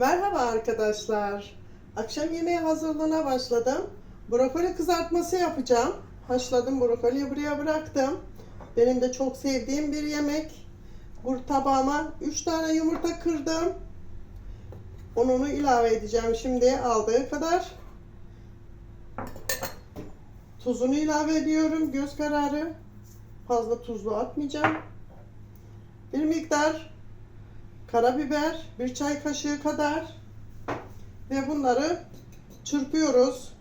Merhaba arkadaşlar. Akşam yemeği hazırlığına başladım. Brokoli kızartması yapacağım. Haşladım brokoliyi buraya bıraktım. Benim de çok sevdiğim bir yemek. Bu tabağıma 3 tane yumurta kırdım. Ununu ilave edeceğim şimdi aldığı kadar. Tuzunu ilave ediyorum göz kararı. Fazla tuzlu atmayacağım. Bir miktar karabiber, bir çay kaşığı kadar ve bunları çırpıyoruz.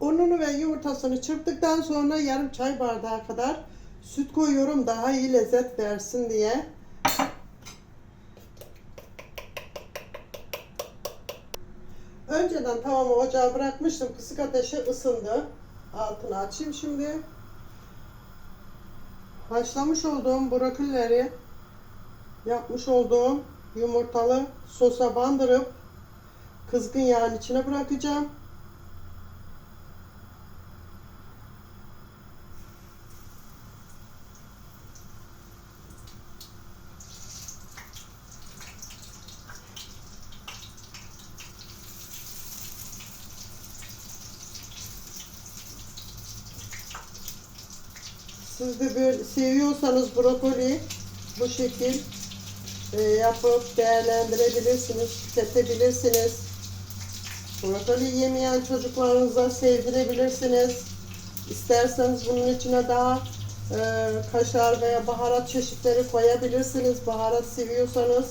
Ununu ve yumurtasını çırptıktan sonra yarım çay bardağı kadar süt koyuyorum daha iyi lezzet versin diye. Önceden tavamı ocağa bırakmıştım. Kısık ateşe ısındı. Altını açayım şimdi. Haşlamış olduğum brokolileri yapmış olduğum yumurtalı sosa bandırıp kızgın yağın içine bırakacağım. Siz de böyle seviyorsanız brokoli bu şekil e, yapıp değerlendirebilirsiniz, tüketebilirsiniz. Brokoli yemeyen çocuklarınıza sevdirebilirsiniz. İsterseniz bunun içine daha e, kaşar veya baharat çeşitleri koyabilirsiniz. Baharat seviyorsanız.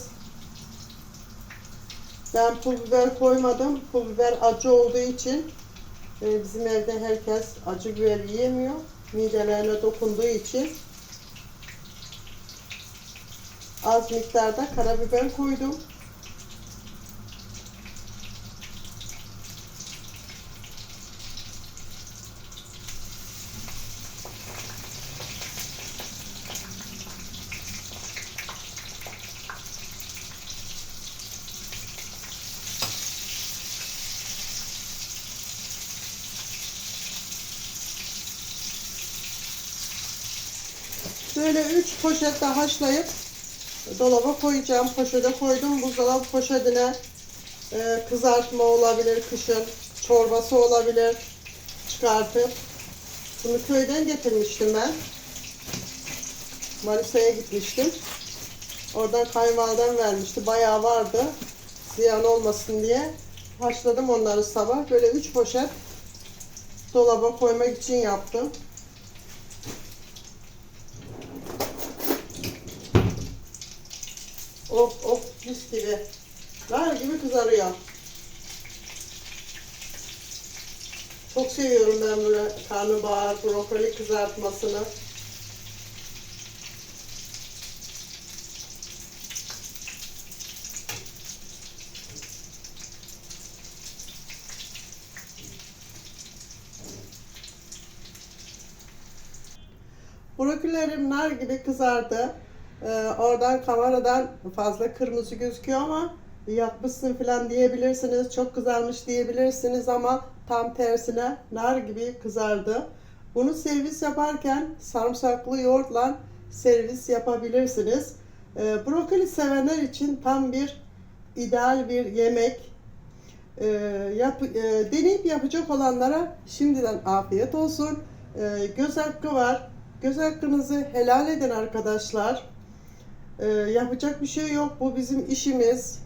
Ben pul biber koymadım. Pul biber acı olduğu için e, bizim evde herkes acı biber yiyemiyor midelerine dokunduğu için az miktarda karabiber koydum. Böyle 3 poşet de haşlayıp dolaba koyacağım. Poşete koydum. Buzdolabı poşetine e, kızartma olabilir kışın. Çorbası olabilir. Çıkartıp. Bunu köyden getirmiştim ben. Manisa'ya gitmiştim. Oradan kayınvalidem vermişti. Bayağı vardı. Ziyan olmasın diye. Haşladım onları sabah. Böyle 3 poşet dolaba koymak için yaptım. Of of mis gibi. Nar gibi kızarıyor. Çok seviyorum ben böyle karnabahar, brokoli kızartmasını. Brokolilerim nar gibi kızardı. Ee, oradan kameradan fazla kırmızı gözüküyor ama yakmışsın falan diyebilirsiniz. Çok kızarmış diyebilirsiniz ama tam tersine nar gibi kızardı. Bunu servis yaparken sarımsaklı yoğurtla servis yapabilirsiniz. Ee, brokoli sevenler için tam bir ideal bir yemek. Ee, yap, e, deneyip yapacak olanlara şimdiden afiyet olsun. Ee, göz hakkı var. Göz hakkınızı helal edin arkadaşlar. Ee, yapacak bir şey yok. Bu bizim işimiz.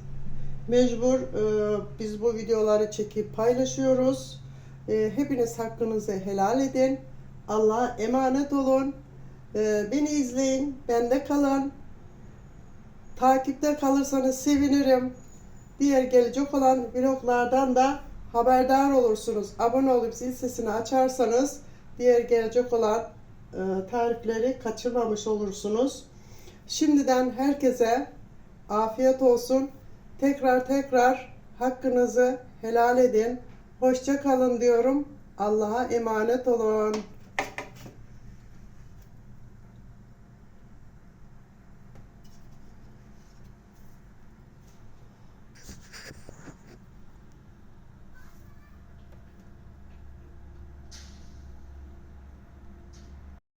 Mecbur e, biz bu videoları çekip paylaşıyoruz. E, hepiniz hakkınızı helal edin. Allah'a emanet olun. E, beni izleyin. Bende kalın. Takipte kalırsanız sevinirim. Diğer gelecek olan vloglardan da haberdar olursunuz. Abone olup zil sesini açarsanız diğer gelecek olan e, tarifleri kaçırmamış olursunuz. Şimdiden herkese afiyet olsun. Tekrar tekrar hakkınızı helal edin. Hoşça kalın diyorum. Allah'a emanet olun.